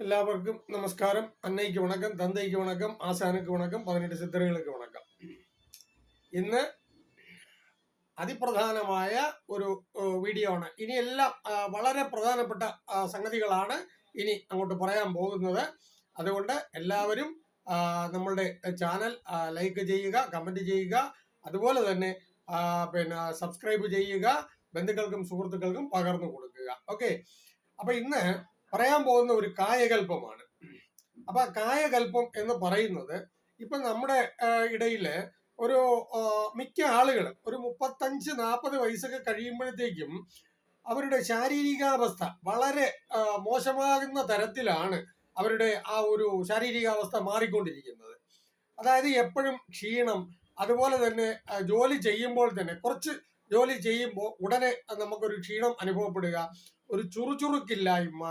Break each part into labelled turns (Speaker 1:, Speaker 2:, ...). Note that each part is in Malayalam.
Speaker 1: എല്ലാവർക്കും നമസ്കാരം. അന്നയ്ക്ക് വണക്കം തന്തയ്ക്ക് വണക്കം ആശാനക്ക് വണക്കം പതിനെട്ട് சித்தர்களுக்கு വണക്കം. ഇന്ന് അതിപ്രധാനമായ ഒരു വീഡിയോ ആണ്. ഇനി എല്ലാം വളരെ പ്രധാനപ്പെട്ട സംഗതികളാണ് ഇനി അങ്ങോട്ട് പറയാൻ പോകുന്നത്. അതുകൊണ്ട് എല്ലാവരും നമ്മളുടെ ചാനൽ ലൈക്ക് ചെയ്യുക കമന്റ് ചെയ്യുക. അതുപോലെ തന്നെ പിന്നെ സബ്സ്ക്രൈബ് ചെയ്യുക ബന്ധുക്കൾക്കും സുഹൃത്തുക്കൾക്കും പകർന്നു കൊടുക്കുക. ഓക്കെ അപ്പം ഇന്ന് പറയാൻ പോകുന്ന ഒരു കായകൽപ്പമാണ് അപ്പൊ കായകൽപ്പം എന്ന് പറയുന്നത് ഇപ്പൊ നമ്മുടെ ഇടയിൽ ഒരു മിക്ക ആളുകളും ഒരു മുപ്പത്തഞ്ച് നാൽപ്പത് വയസ്സൊക്കെ കഴിയുമ്പോഴത്തേക്കും അവരുടെ ശാരീരികാവസ്ഥ വളരെ മോശമാകുന്ന തരത്തിലാണ് അവരുടെ ആ ഒരു ശാരീരികാവസ്ഥ മാറിക്കൊണ്ടിരിക്കുന്നത്. അതായത് എപ്പോഴും ക്ഷീണം അതുപോലെ തന്നെ ജോലി ചെയ്യുമ്പോൾ തന്നെ കുറച്ച് ജോലി ചെയ്യുമ്പോൾ ഉടനെ നമുക്കൊരു ക്ഷീണം അനുഭവപ്പെടുക ഒരു ചുറുചുറുക്കില്ലായ്മ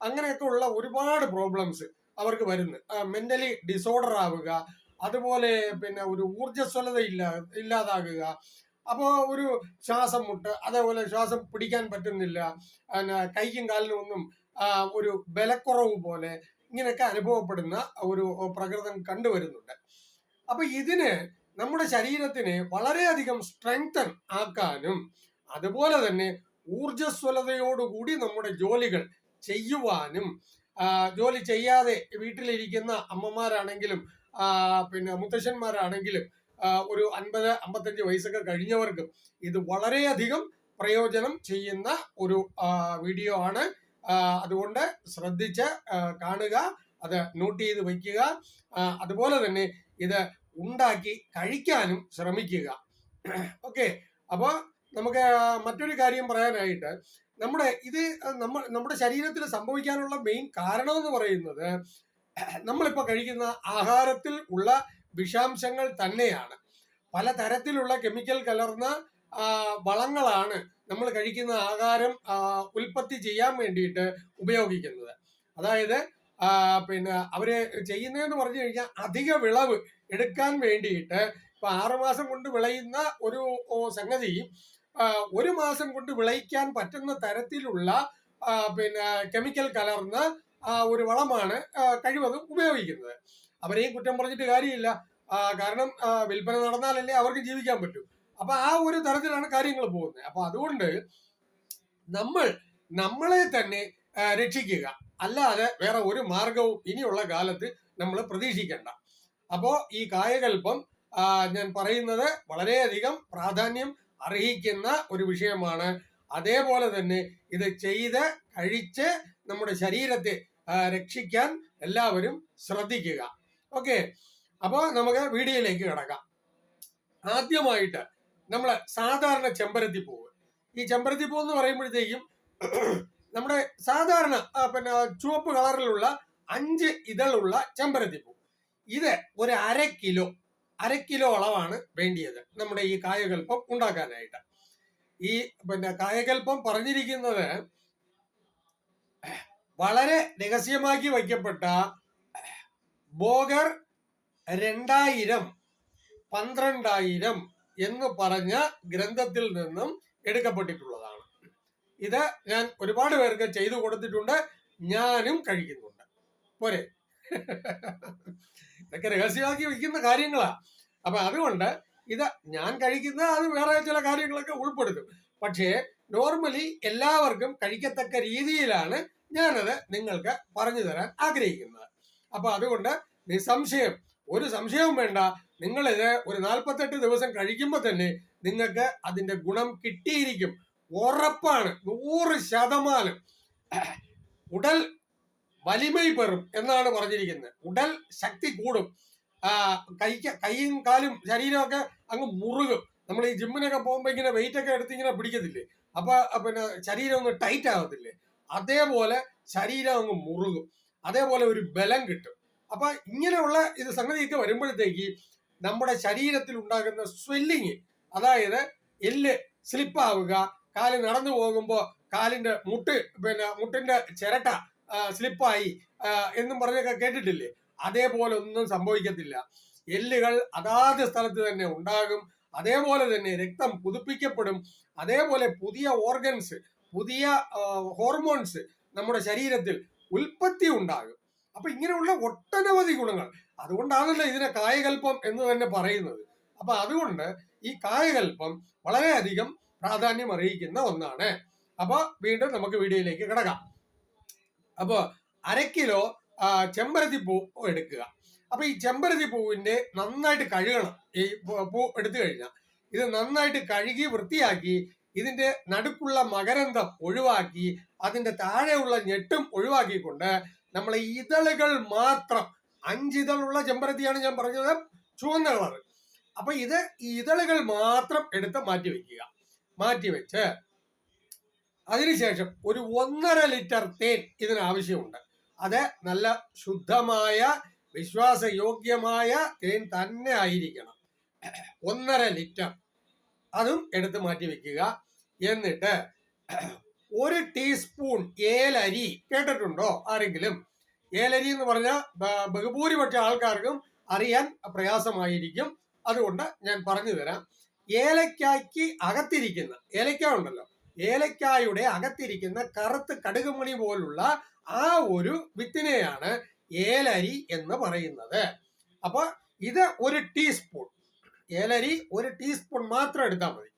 Speaker 1: അങ്ങനെയൊക്കെ ഉള്ള ഒരുപാട് പ്രോബ്ലംസ് അവർക്ക് വരുന്നു. മെന്റലി ഡിസോർഡർ ആവുക അതുപോലെ പിന്നെ ഒരു ഊർജസ്വലത ഇല്ല ഇല്ലാതാകുക. അപ്പോൾ ഒരു ശ്വാസം മുട്ട് അതേപോലെ ശ്വാസം പിടിക്കാൻ പറ്റുന്നില്ല കൈക്കും കാലിനും ഒന്നും ഒരു ബലക്കുറവ് പോലെ ഇങ്ങനെയൊക്കെ അനുഭവപ്പെടുന്ന ഒരു പ്രകൃതം കണ്ടുവരുന്നുണ്ട്. അപ്പൊ ഇതിന് നമ്മുടെ ശരീരത്തിന് വളരെയധികം സ്ട്രെങ്തൻ ആക്കാനും അതുപോലെ തന്നെ ഊർജസ്വലതയോടുകൂടി നമ്മുടെ ജോലികൾ ചെയ്യുവാനും ജോലി ചെയ്യാതെ വീട്ടിലിരിക്കുന്ന അമ്മമാരാണെങ്കിലും പിന്നെ മുത്തശ്ശന്മാരാണെങ്കിലും ഒരു അൻപത് അമ്പത്തഞ്ച് വയസ്സൊക്കെ കഴിഞ്ഞവർക്കും ഇത് വളരെയധികം പ്രയോജനം ചെയ്യുന്ന ഒരു വീഡിയോ ആണ്. അതുകൊണ്ട് ശ്രദ്ധിച്ച് കാണുക അത് നോട്ട് ചെയ്ത് വയ്ക്കുക. അതുപോലെ തന്നെ ഇത് ഉണ്ടാക്കി കഴിക്കാനും ശ്രമിക്കുക. ഓക്കെ. അപ്പോൾ നമുക്ക് മറ്റൊരു കാര്യം പറയാനായിട്ട് നമ്മുടെ ഇത് നമ്മൾ നമ്മുടെ ശരീരത്തിൽ സംഭവിക്കാനുള്ള മെയിൻ കാരണം എന്ന് പറയുന്നത് നമ്മളിപ്പോൾ കഴിക്കുന്ന ആഹാരത്തിൽ ഉള്ള വിഷാംശങ്ങൾ തന്നെയാണ്. പല തരത്തിലുള്ള കെമിക്കൽ കലർന്ന വളങ്ങളാണ് നമ്മൾ കഴിക്കുന്ന ആഹാരം ഉൽപ്പത്തി ചെയ്യാൻ വേണ്ടിയിട്ട് ഉപയോഗിക്കുന്നത്. അതായത് പിന്നെ അവർ ചെയ്യുന്നതെന്ന് പറഞ്ഞു കഴിഞ്ഞാൽ അധിക വിളവ് എടുക്കാൻ വേണ്ടിയിട്ട് ഇപ്പൊ ആറുമാസം കൊണ്ട് വിളയുന്ന ഒരു സംഗതി ഒരു മാസം കൊണ്ട് വിളയിക്കാൻ പറ്റുന്ന തരത്തിലുള്ള പിന്നെ കെമിക്കൽ കലർന്ന ഒരു വളമാണ് കഴിവതും ഉപയോഗിക്കുന്നത്. അവരെയും കുറ്റം പറഞ്ഞിട്ട് കാര്യമില്ല. കാരണം വിൽപ്പന നടന്നാലല്ലേ അവർക്ക് ജീവിക്കാൻ പറ്റൂ. അപ്പൊ ആ ഒരു തരത്തിലാണ് കാര്യങ്ങൾ പോകുന്നത്. അപ്പൊ അതുകൊണ്ട് നമ്മൾ നമ്മളെ തന്നെ രക്ഷിക്കുക. അല്ലാതെ വേറെ ഒരു മാർഗവും ഇനിയുള്ള കാലത്ത് നമ്മൾ പ്രതീക്ഷിക്കേണ്ട. അപ്പോ ഈ കായകൽപ്പം ഞാൻ പറയുന്നത് വളരെയധികം പ്രാധാന്യം അർഹിക്കുന്ന ഒരു വിഷയമാണ്. അതേപോലെ തന്നെ ഇത് ചെയ്ത് കഴിച്ച് നമ്മുടെ ശരീരത്തെ രക്ഷിക്കാൻ എല്ലാവരും ശ്രദ്ധിക്കുക. ഓക്കെ? അപ്പോൾ നമുക്ക് വീഡിയോയിലേക്ക് കിടക്കാം. ആദ്യമായിട്ട് നമ്മൾ സാധാരണ ചെമ്പരത്തി പൂവ്. ഈ ചെമ്പരത്തി പൂവ് എന്ന് പറയുമ്പോഴത്തേക്കും നമ്മുടെ സാധാരണ പിന്നെ ചുവപ്പ് കളറിലുള്ള അഞ്ച് ഇതളുള്ള ചെമ്പരത്തി പൂ ഇത് ഒരു അര കിലോ അര കിലോ അളവാണ് വേണ്ടിയത് നമ്മുടെ ഈ കായകൽപ്പം ഉണ്ടാക്കാനായിട്ട്. ഈ പിന്നെ കായകൽപ്പം പറഞ്ഞിരിക്കുന്നത് വളരെ രഹസ്യമാക്കി വയ്ക്കപ്പെട്ട ബോഗർ രണ്ടായിരം പന്ത്രണ്ടായിരം എന്ന് പറഞ്ഞ ഗ്രന്ഥത്തിൽ നിന്നും എടുക്കപ്പെട്ടിട്ടുള്ളതാണ്. ഇത് ഞാൻ ഒരുപാട് പേർക്ക് ചെയ്തു കൊടുത്തിട്ടുണ്ട് ഞാനും കഴിക്കുന്നുണ്ട്. പോരെ. ഇതൊക്കെ രഹസ്യമാക്കി വയ്ക്കുന്ന കാര്യങ്ങളാ. അപ്പൊ അതുകൊണ്ട് ഇത് ഞാൻ കഴിക്കുന്ന അത് വേറെ ചില കാര്യങ്ങളൊക്കെ ഉൾപ്പെടുത്തും. പക്ഷേ നോർമലി എല്ലാവർക്കും കഴിക്കത്തക്ക രീതിയിലാണ് ഞാനത് നിങ്ങൾക്ക് പറഞ്ഞു തരാൻ ആഗ്രഹിക്കുന്നത്. അപ്പൊ അതുകൊണ്ട് നിസ്സംശയം ഒരു സംശയവും വേണ്ട. നിങ്ങളിത് ഒരു നാൽപ്പത്തെട്ട് ദിവസം കഴിക്കുമ്പോൾ തന്നെ നിങ്ങൾക്ക് അതിന്റെ ഗുണം കിട്ടിയിരിക്കും. ഉറപ്പാണ്. നൂറ് ശതമാനം. ഉടൽ വലിമൈ പെറും എന്നാണ് പറഞ്ഞിരിക്കുന്നത്. ഉടൽ ശക്തി കൂടും. കൈക്ക് കൈയും കാലും ശരീരമൊക്കെ അങ്ങ് മുറുകും. നമ്മൾ ഈ ജിമ്മിനൊക്കെ പോകുമ്പോൾ ഇങ്ങനെ വെയിറ്റ് ഒക്കെ എടുത്ത് ഇങ്ങനെ പിടിക്കത്തില്ലേ? അപ്പൊ പിന്നെ ശരീരം ഒന്ന് ടൈറ്റ് ആകത്തില്ലേ അതേപോലെ ശരീരം അങ്ങ് മുറുകും. അതേപോലെ ഒരു ബലം കിട്ടും. അപ്പൊ ഇങ്ങനെയുള്ള ഇത് സംഗതിയൊക്കെ വരുമ്പോഴത്തേക്ക് നമ്മുടെ ശരീരത്തിൽ ഉണ്ടാകുന്ന സ്വെല്ലിങ് അതായത് എല്ല് സ്ലിപ്പാവുക കാൽ നടന്നു പോകുമ്പോൾ കാലിന്റെ മുട്ട് പിന്നെ മുട്ടിന്റെ ചിരട്ട സ്ലിപ്പായി. എന്നും പറഞ്ഞൊക്കെ കേട്ടിട്ടില്ലേ? അതേപോലെ ഒന്നും സംഭവിക്കത്തില്ല. എല്ലുകൾ അതാത് സ്ഥലത്ത് തന്നെ ഉണ്ടാകും. അതേപോലെ തന്നെ രക്തം പുതുപ്പിക്കപ്പെടും. അതേപോലെ പുതിയ ഓർഗൻസ് പുതിയ ഹോർമോൺസ് നമ്മുടെ ശരീരത്തിൽ ഉൽപ്പത്തി ഉണ്ടാകും. അപ്പൊ ഇങ്ങനെയുള്ള ഒട്ടനവധി ഗുണങ്ങൾ. അതുകൊണ്ടാണല്ലോ ഇതിനെ കായകൽപ്പം എന്ന് തന്നെ പറയുന്നത്. അപ്പൊ അതുകൊണ്ട് ഈ കായകൽപ്പം വളരെയധികം പ്രാധാന്യം അറിയിക്കുന്ന ഒന്നാണ്. അപ്പൊ വീണ്ടും നമുക്ക് വീഡിയോയിലേക്ക് കിടക്കാം. അപ്പൊ അര കിലോ ചെമ്പരത്തി പൂ എടുക്കുക. അപ്പൊ ഈ ചെമ്പരത്തി പൂവിന്റെ നന്നായിട്ട് കഴുകണം. ഈ പൂ- എടുത്തു കഴിഞ്ഞാൽ ഇത് നന്നായിട്ട് കഴുകി വൃത്തിയാക്കി ഇതിന്റെ നടുക്കുള്ള മകരന്തം ഒഴിവാക്കി അതിന്റെ താഴെയുള്ള ഞെട്ടും ഒഴിവാക്കിക്കൊണ്ട് നമ്മൾ ഇതളുകൾ മാത്രം അഞ്ചിതളുള്ള ചെമ്പരത്തിയാണ് ഞാൻ പറഞ്ഞത് ചുവന്ന കളർ അപ്പൊ ഇത് ഈ ഇതളുകൾ മാത്രം എടുത്ത് മാറ്റി വെക്കുക മാറ്റി വെച്ച് അതിനുശേഷം ഒരു ഒന്നര ലിറ്റർ തേൻ ഇതിന് ആവശ്യമുണ്ട് അത് നല്ല ശുദ്ധമായ വിശ്വാസയോഗ്യമായ തേൻ തന്നെ ആയിരിക്കണം. ഒന്നര ലിറ്റർ. അതും എടുത്ത് മാറ്റി വെക്കുക. എന്നിട്ട് ഒരു ടീസ്പൂൺ ഏലരി കേട്ടിട്ടുണ്ടോ? ആരെങ്കിലും? ഏലരി എന്ന് പറഞ്ഞാൽ ബഹുഭൂരിപക്ഷ ആൾക്കാർക്കും അറിയാൻ പ്രയാസമായിരിക്കും. അതുകൊണ്ട് ഞാൻ പറഞ്ഞു തരാം ഏലക്കായ്ക്ക് അകത്തിരിക്കുന്ന ഏലക്ക ഉണ്ടല്ലോ ഏലക്കായുടെ അകത്തിരിക്കുന്ന കറുത്ത് കടുകുമണി പോലുള്ള ആ ഒരു വിത്തിനെയാണ് ഏലരി എന്ന് പറയുന്നത്. അപ്പൊ ഇത് ഒരു ടീസ്പൂൺ. ഏലരി ഒരു ടീസ്പൂൺ മാത്രം എടുത്താൽ മതി.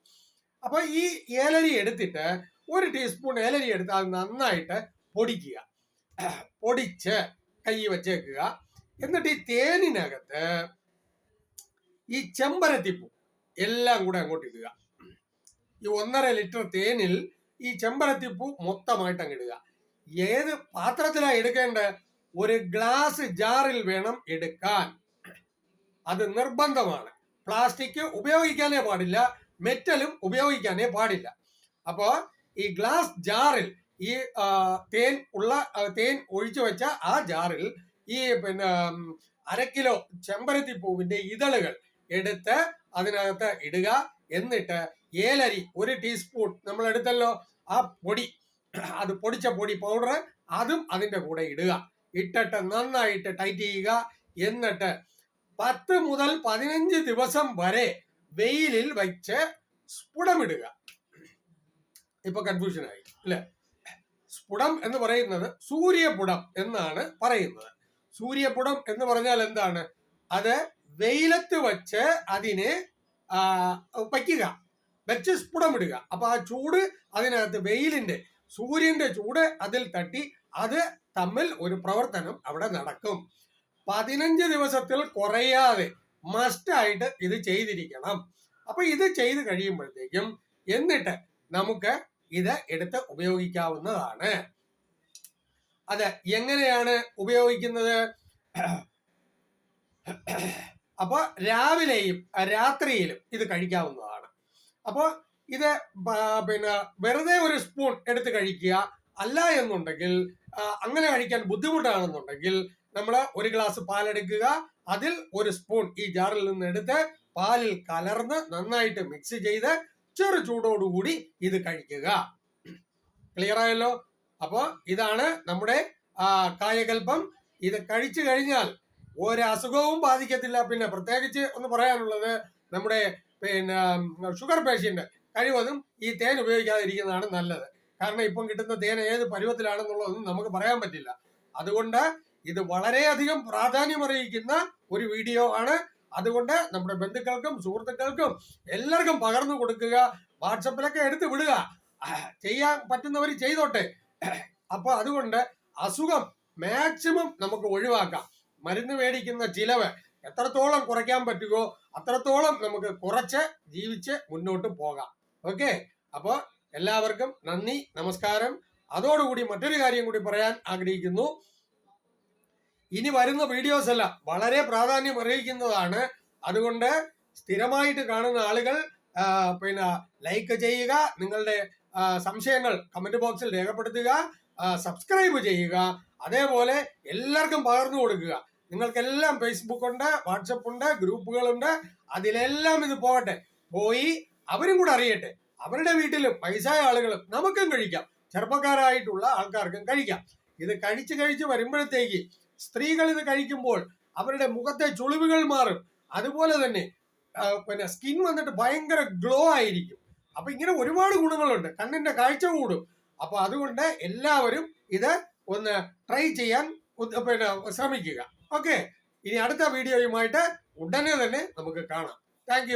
Speaker 1: അപ്പൊ ഈ ഏലരി എടുത്തിട്ട് ഒരു ടീസ്പൂൺ ഏലരി എടുത്താൽ നന്നായിട്ട് പൊടിക്കുക. പൊടിച്ച് കൈ വച്ചേക്കുക. എന്നിട്ട് ഈ തേനിനകത്ത് ഈ ചെമ്പരത്തിപ്പൂ എല്ലാം കൂടെ അങ്ങോട്ട് ഇടുക. ഈ ഒന്നര ലിറ്റർ തേനിൽ ഈ ചെമ്പരത്തിപ്പൂ മൊത്തമായിട്ട് അങ്ങിടുക ഏത് പാത്രത്തിലാണ് എടുക്കേണ്ടത് ഒരു ഗ്ലാസ് ജാറിൽ വേണം എടുക്കാൻ. അത് നിർബന്ധമാണ്. പ്ലാസ്റ്റിക് ഉപയോഗിക്കാനേ പാടില്ല മെറ്റലും ഉപയോഗിക്കാനേ പാടില്ല. അപ്പോൾ ഈ ഗ്ലാസ് ജാറിൽ ഈ തേൻ ഉള്ള തേൻ ഒഴിച്ചു വെച്ച ആ ജാറിൽ ഈ പിന്നെ അര കിലോ ചെമ്പരത്തി ഇതളുകൾ എടുത്ത് അതിനകത്ത് ഇടുക. എന്നിട്ട് ഏലരി ഒരു ടീസ്പൂൺ നമ്മൾ എടുത്തല്ലോ ആ പൊടി. അത് പൊടിച്ച പൊടി പൗഡർ അതും അതിന്റെ കൂടെ ഇടുക. ഇട്ടിട്ട് നന്നായിട്ട് ടൈറ്റ് ചെയ്യുക. എന്നിട്ട് പത്ത് മുതൽ പതിനഞ്ച് ദിവസം വരെ വെയിലിൽ വെച്ച് സ്ഫുടമിടുക. ഇപ്പൊ കൺഫ്യൂഷൻ ആയി അല്ലെ? സ്ഫുടം എന്ന് പറയുന്നത് സൂര്യപുടം എന്നാണ് പറയുന്നത്. സൂര്യപുടം എന്ന് പറഞ്ഞാൽ എന്താണ്? അത് വെയിലത്ത് വച്ച് അതിനെ വയ്ക്കുക. വെച്ച് സ്ഫുടമിടുക. അപ്പൊ ആ ചൂട് അതിനകത്ത് വെയിലിന്റെ സൂര്യന്റെ ചൂട് അതിൽ തട്ടി അത് തമ്മിൽ ഒരു പ്രവർത്തനം അവിടെ നടക്കും. പതിനഞ്ച് ദിവസത്തിൽ കുറയാതെ മസ്റ്റായിട്ട് ഇത് ചെയ്തിരിക്കണം. അപ്പൊ ഇത് ചെയ്ത് കഴിയുമ്പോഴത്തേക്കും എന്നിട്ട് നമുക്ക് ഇത് എടുത്ത് ഉപയോഗിക്കാവുന്നതാണ്. അത് എങ്ങനെയാണ് ഉപയോഗിക്കുന്നത്? അപ്പൊ രാവിലെയും രാത്രിയിലും ഇത് കഴിക്കാവുന്നതാണ്. അപ്പോൾ ഇത് പിന്നെ വെറുതെ ഒരു സ്പൂൺ എടുത്ത് കഴിക്കുക അല്ല എന്നുണ്ടെങ്കിൽ അങ്ങനെ കഴിക്കാൻ ബുദ്ധിമുട്ടാണെന്നുണ്ടെങ്കിൽ നമ്മൾ ഒരു ഗ്ലാസ് പാലെടുക്കുക. അതിൽ ഒരു സ്പൂൺ ഈ ജാറിൽ നിന്ന് എടുത്ത് പാലിൽ കലർന്ന് നന്നായിട്ട് മിക്സ് ചെയ്ത് ചെറു ചൂടോടുകൂടി ഇത് കഴിക്കുക. ക്ലിയർ ആയല്ലോ? അപ്പോൾ ഇതാണ് നമ്മുടെ കായകൽപ്പം. ഇത് കഴിച്ചു കഴിഞ്ഞാൽ ഒരു അസുഖവും ബാധിക്കത്തില്ല. പിന്നെ പ്രത്യേകിച്ച് ഒന്ന് പറയാനുള്ളത് നമ്മുടെ പിന്നെ ഷുഗർ പേഷ്യന്റ് കഴിവതും ഈ തേൻ ഉപയോഗിക്കാതിരിക്കുന്നതാണ് നല്ലത്. കാരണം ഇപ്പം കിട്ടുന്ന തേൻ ഏത് പരുവത്തിലാണെന്നുള്ളതൊന്നും നമുക്ക് പറയാൻ പറ്റില്ല. അതുകൊണ്ട് ഇത് വളരെയധികം പ്രാധാന്യമറിയിക്കുന്ന ഒരു വീഡിയോ ആണ്. അതുകൊണ്ട് നമ്മുടെ ബന്ധുക്കൾക്കും സുഹൃത്തുക്കൾക്കും എല്ലാവർക്കും പകർന്നു കൊടുക്കുക. വാട്സപ്പിലൊക്കെ എടുത്ത് വിടുക. ചെയ്യാൻ പറ്റുന്നവർ ചെയ്തോട്ടെ. അപ്പൊ അതുകൊണ്ട് അസുഖം മാക്സിമം നമുക്ക് ഒഴിവാക്കാം. മരുന്ന് മേടിക്കുന്ന ചിലവ് എത്രത്തോളം കുറയ്ക്കാൻ പറ്റുമോ അത്രത്തോളം നമുക്ക് കുറച്ച് ജീവിച്ച് മുന്നോട്ട് പോകാം. ഓക്കെ അപ്പോൾ എല്ലാവർക്കും നന്ദി നമസ്കാരം. അതോടുകൂടി മറ്റൊരു കാര്യം കൂടി പറയാൻ ആഗ്രഹിക്കുന്നു. ഇനി വരുന്ന വീഡിയോസ് എല്ലാം വളരെ പ്രാധാന്യം അറിയിക്കുന്നതാണ് അതുകൊണ്ട് സ്ഥിരമായിട്ട് കാണുന്ന ആളുകൾ പിന്നെ ലൈക്ക് ചെയ്യുക നിങ്ങളുടെ സംശയങ്ങൾ കമന്റ് ബോക്സിൽ രേഖപ്പെടുത്തുക സബ്സ്ക്രൈബ് ചെയ്യുക അതേപോലെ എല്ലാവർക്കും പകർന്നു കൊടുക്കുക. നിങ്ങൾക്കെല്ലാം ഫേസ്ബുക്ക് ഉണ്ട് വാട്സപ്പ് ഉണ്ട് ഗ്രൂപ്പുകളുണ്ട്. അതിലെല്ലാം ഇത് പോകട്ടെ. പോയി അവരും കൂടെ അറിയട്ടെ. അവരുടെ വീട്ടിലും വയസ്സായ ആളുകളും നമുക്കും കഴിക്കാം. ചെറുപ്പക്കാരായിട്ടുള്ള ആൾക്കാർക്കും കഴിക്കാം. ഇത് കഴിച്ച് കഴിച്ച് വരുമ്പോഴത്തേക്ക് സ്ത്രീകൾ ഇത് കഴിക്കുമ്പോൾ അവരുടെ മുഖത്തെ ചുളിവുകൾ മാറും. അതുപോലെ തന്നെ പിന്നെ സ്കിൻ വന്നിട്ട് ഭയങ്കര ഗ്ലോ ആയിരിക്കും. അപ്പൊ ഇങ്ങനെ ഒരുപാട് ഗുണങ്ങളുണ്ട്. കണ്ണിന്റെ കാഴ്ച കൂടും. അപ്പൊ അതുകൊണ്ട് എല്ലാവരും ഇത് ഒന്ന് ട്രൈ ചെയ്യാൻ പിന്നെ ശ്രമിക്കുക. ഓക്കെ ഇനി അടുത്ത വീഡിയോയുമായിട്ട് ഉടനെ തന്നെ നമുക്ക് കാണാം. താങ്ക്